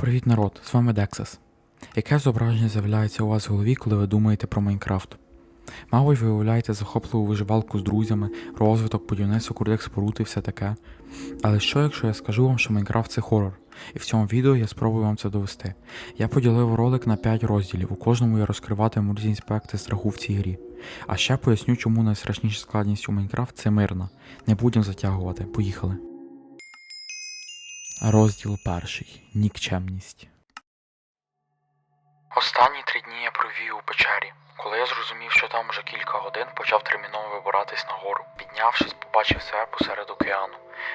Привіт, народ! З вами Dexas. Яке зображення з'являється у вас в голові, коли ви думаєте про Майнкрафт? Мабуть, ви уявляєте захопливу виживалку з друзями, розвиток, будівництво крутих споруд і все таке. Але що, якщо я скажу вам, що Майнкрафт це хорор? І в цьому відео я спробую вам це довести. Я поділив ролик на 5 розділів, у кожному я розкриватиму різні аспекти страху в цій грі. А ще поясню, чому найстрашніша складність у Майнкрафт це мирна. Не будемо затягувати, поїхали. Розділ перший. Нікчемність. Останні три дні я провів у печері. Коли я зрозумів, що там уже кілька годин, почав терміново вибиратись нагору. Піднявшись, побачив себе посеред океану.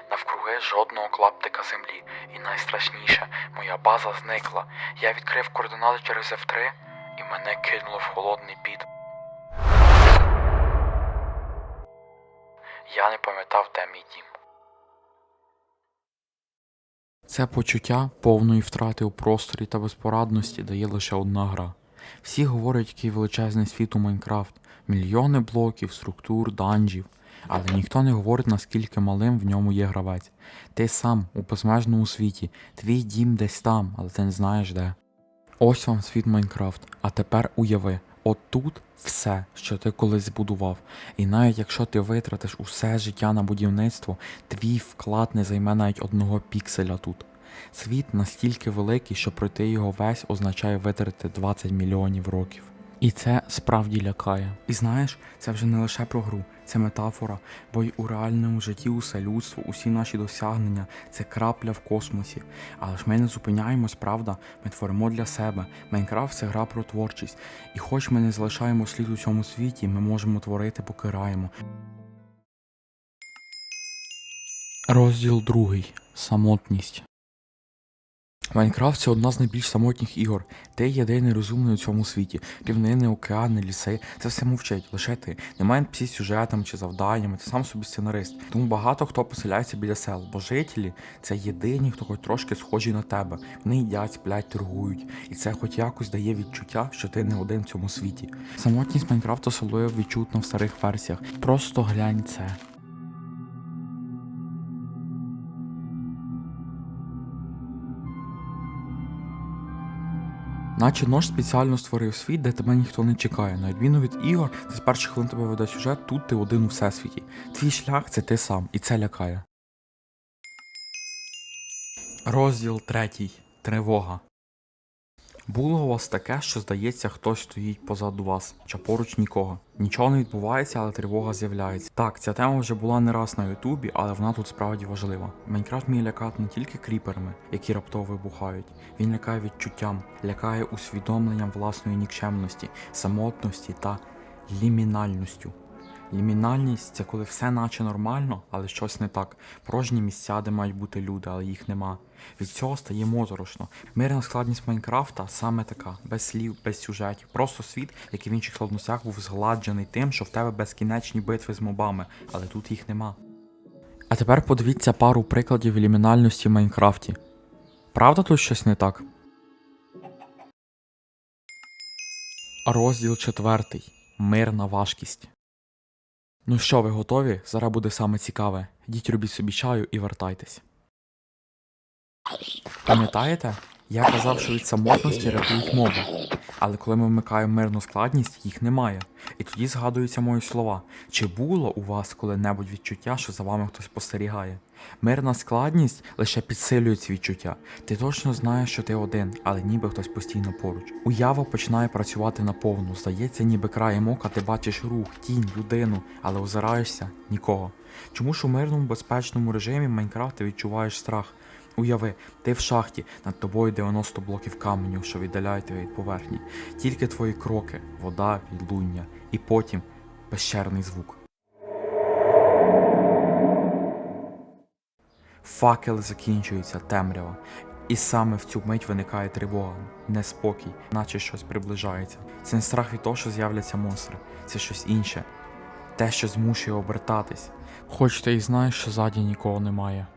Навкруги жодного клаптика землі. І найстрашніше, моя база зникла. Я відкрив координати через F3 і мене кинуло в холодний піт. Я не пам'ятав, де мій дім. Це почуття повної втрати у просторі та безпорадності дає лише одна гра. Всі говорять, який величезний світ у Майнкрафт, мільйони блоків, структур, данжів, але ніхто не говорить, наскільки малим в ньому є гравець. Ти сам у безмежному світі, твій дім десь там, але ти не знаєш де. Ось вам світ Майнкрафт, а тепер уяви, от тут все, що ти колись збудував. І навіть якщо ти витратиш усе життя на будівництво, твій вклад не займе навіть одного пікселя тут. Світ настільки великий, що пройти його весь означає витратити 20 мільйонів років. І це справді лякає. І знаєш, це вже не лише про гру, це метафора, бо й у реальному житті усе людство, усі наші досягнення це крапля в космосі. Але ж ми не зупиняємось, правда? Ми творимо для себе. Майнкрафт це гра про творчість. І хоч ми не залишаємо слід у цьому світі, ми можемо творити, поки граємо. Розділ другий. Самотність. Майнкрафт це одна з найбільш самотніх ігор. Ти єдиний розумний у цьому світі. Рівнини, океани, ліси. Це все мовчить, лише ти. Немає NPC сюжетами чи завданнями, ти сам собі сценарист. Тому багато хто поселяється біля сел, бо жителі це єдині, хто хоч трошки схожі на тебе. Вони їдять, сплять, торгують. І це хоч якось дає відчуття, що ти не один в цьому світі. Самотність Майнкрафту особливо відчутна в старих версіях. Просто глянь це. Наче нож спеціально створив світ, де тебе ніхто не чекає. На відміну від ігор, де з перших хвилин тебе веде сюжет, тут ти один у всесвіті. Твій шлях це ти сам, і це лякає. Розділ третій. Тривога. Було у вас таке, що здається, хтось стоїть позаду вас, чи поруч нікого. Нічого не відбувається, але тривога з'являється. Так, ця тема вже була не раз на Ютубі, але вона тут справді важлива. Майнкрафт вміє лякати не тільки кріперами, які раптово вибухають. Він лякає відчуттям, лякає усвідомленням власної нікчемності, самотності та лімінальністю. Лімінальність це коли все наче нормально, але щось не так. Порожні місця, де мають бути люди, але їх нема. Від цього стає моторошно. Мирна складність Майнкрафта саме така, без слів, без сюжетів. Просто світ, який в інших складностях був згладжений тим, що в тебе безкінечні битви з мобами, але тут їх нема. А тепер подивіться пару прикладів лімінальності в Майнкрафті. Правда тут щось не так? Розділ четвертий. Мирна важкість. Ну що, ви готові? Зараз буде саме цікаве. Йдіть робіть собі чаю і вертайтесь. Пам'ятаєте? Я казав, що від самотності рятують моби. Але коли ми вмикаємо мирну складність, їх немає. І тоді згадуються мої слова. Чи було у вас коли-небудь відчуття, що за вами хтось спостерігає? Мирна складність лише підсилює ці відчуття. Ти точно знаєш, що ти один, але ніби хтось постійно поруч. Уява починає працювати наповну. Здається, ніби краєм ока ти бачиш рух, тінь, людину, але озираєшся нікого. Чому ж у мирному безпечному режимі Майнкрафт ти відчуваєш страх? Уяви, ти в шахті, над тобою 90 блоків каменю, що віддаляють тебе від поверхні. Тільки твої кроки, вода, відлуння, і потім пещерний звук. Факели закінчуються, темрява. І саме в цю мить виникає тривога, неспокій, наче щось приближається. Це не страх від того, що з'являться монстри, це щось інше. Те, що змушує обертатись. Хоч ти і знаєш, що ззаді нікого немає.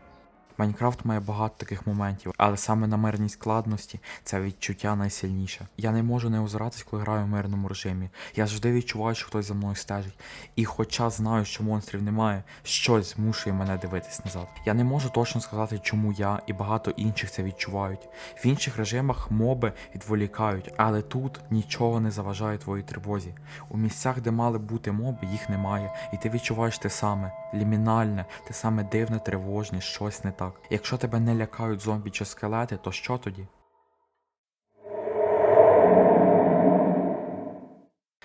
Майнкрафт має багато таких моментів, але саме на мирній складності це відчуття найсильніше. Я не можу не озиратись, коли граю в мирному режимі. Я завжди відчуваю, що хтось за мною стежить. І хоча знаю, що монстрів немає, щось змушує мене дивитись назад. Я не можу точно сказати, чому я і багато інших це відчувають. В інших режимах моби відволікають, але тут нічого не заважає твоїй тривозі. У місцях, де мали бути моби, їх немає, і ти відчуваєш те саме лімінальне, те саме дивне, тривожне, щось не так. Якщо тебе не лякають зомбі чи скелети, то що тоді?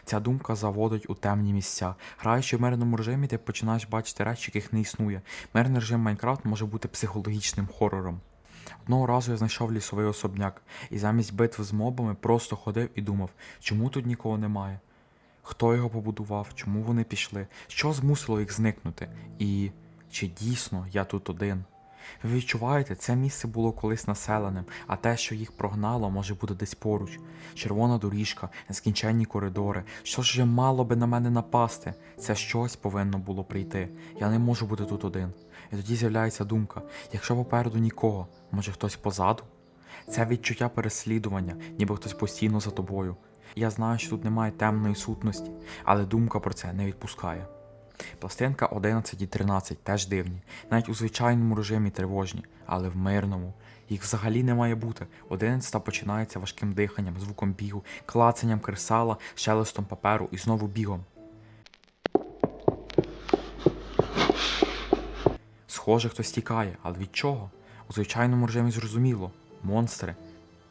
Ця думка заводить у темні місця. Граючи в мирному режимі, ти починаєш бачити речі, яких не існує. Мирний режим Майнкрафт може бути психологічним хорором. Одного разу я знайшов лісовий особняк і замість битв з мобами просто ходив і думав, чому тут нікого немає? Хто його побудував, чому вони пішли, що змусило їх зникнути? І чи дійсно я тут один? Ви відчуваєте, це місце було колись населеним, а те, що їх прогнало, може бути десь поруч. Червона доріжка, нескінченні коридори. Що ж вже мало би на мене напасти? Це щось повинно було прийти. Я не можу бути тут один. І тоді з'являється думка: якщо попереду нікого, може хтось позаду? Це відчуття переслідування, ніби хтось постійно за тобою. Я знаю, що тут немає темної сутності, але думка про це не відпускає. Пластинка 11 і 13 теж дивні, навіть у звичайному режимі тривожні, але в мирному. Їх взагалі не має бути. 11 починається важким диханням, звуком бігу, клацанням кресала, шелестом паперу і знову бігом. Схоже, хтось тікає, але від чого? У звичайному режимі зрозуміло монстри,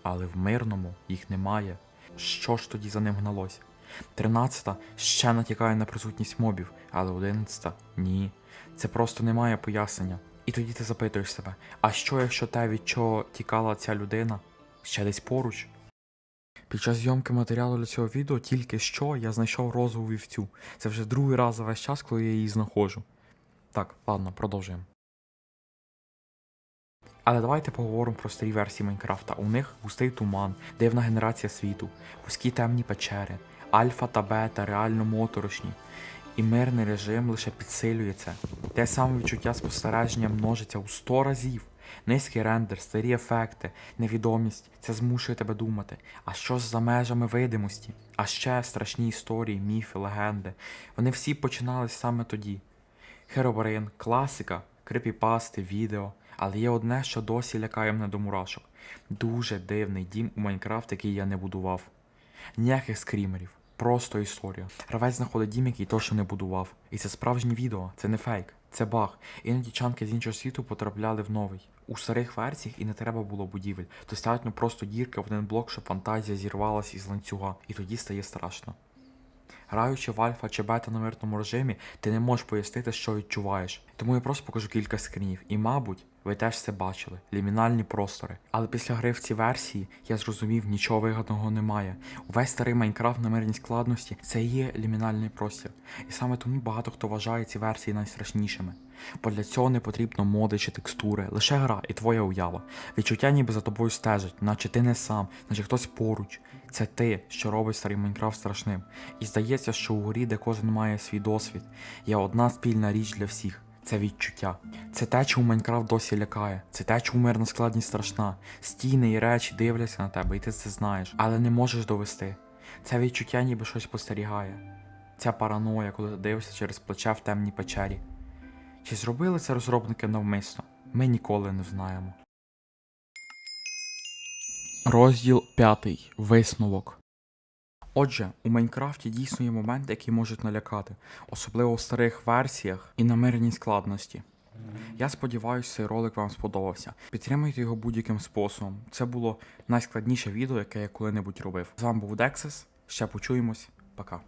але в мирному їх немає. Що ж тоді за ним гналось? Тринадцята ще натякає на присутність мобів, але одинадцята ні. Це просто не має пояснення. І тоді ти запитуєш себе: а що якщо те, від чого тікала ця людина, ще десь поруч? Під час зйомки матеріалу для цього відео тільки що я знайшов розову вівцю. Це вже другий раз за весь час, коли я її знаходжу. Так, ладно, продовжуємо. Але давайте поговоримо про старі версії Майнкрафта. У них густий туман, дивна генерація світу, вузькі темні печери, альфа та бета реально моторошні. І мирний режим лише підсилює це. Те саме відчуття спостереження множиться у 100 разів. Низький рендер, старі ефекти, невідомість це змушує тебе думати. А що ж за межами видимості? А ще страшні історії, міфи, легенди. Вони всі починались саме тоді. Херобрин, класика, крипіпасти, відео. Але є одне, що досі лякає мене до мурашок. Дуже дивний дім у Майнкрафт, який я не будував. Ніяких скрімерів, просто історія. Гравець знаходить дім, який точно не будував. І це справжнє відео, це не фейк, це баг. Іноді чанки з іншого світу потрапляли в новий. У старих версіях і не треба було будівель. Достатньо просто дірка в один блок, щоб фантазія зірвалась із ланцюга, і тоді стає страшно. Граючи в альфа чи бета на мирному режимі, ти не можеш пояснити, що відчуваєш. Тому я просто покажу кілька скрінів. І, мабуть, ви теж це бачили лімінальні простори. Але після гри в цій версії я зрозумів, нічого вигадного немає. Увесь старий Майнкрафт на мирній складності це є лімінальний простір. І саме тому багато хто вважає ці версії найстрашнішими. Бо для цього не потрібно моди чи текстури, лише гра і твоя уява. Відчуття ніби за тобою стежать, наче ти не сам, наче хтось поруч. Це ти, що робить старий Майнкрафт страшним. І здається, що у горі, де кожен має свій досвід, є одна спільна річ для всіх. Це відчуття. Це те, чому Майнкрафт досі лякає. Це те, чому мирна складність страшна. Стіни і речі дивляться на тебе, і ти це знаєш, але не можеш довести. Це відчуття ніби щось спостерігає. Ця параноя, коли ти дивишся через плече в темній печері. Чи зробили це розробники навмисно? Ми ніколи не знаємо. Розділ 5. Висновок. Отже, у Майнкрафті дійсно є моменти, які можуть налякати, особливо в старих версіях і на мирній складності. Я сподіваюся, цей ролик вам сподобався. Підтримуйте його будь-яким способом. Це було найскладніше відео, яке я коли-небудь робив. З вами був Дексис. Ще почуємось. Пока.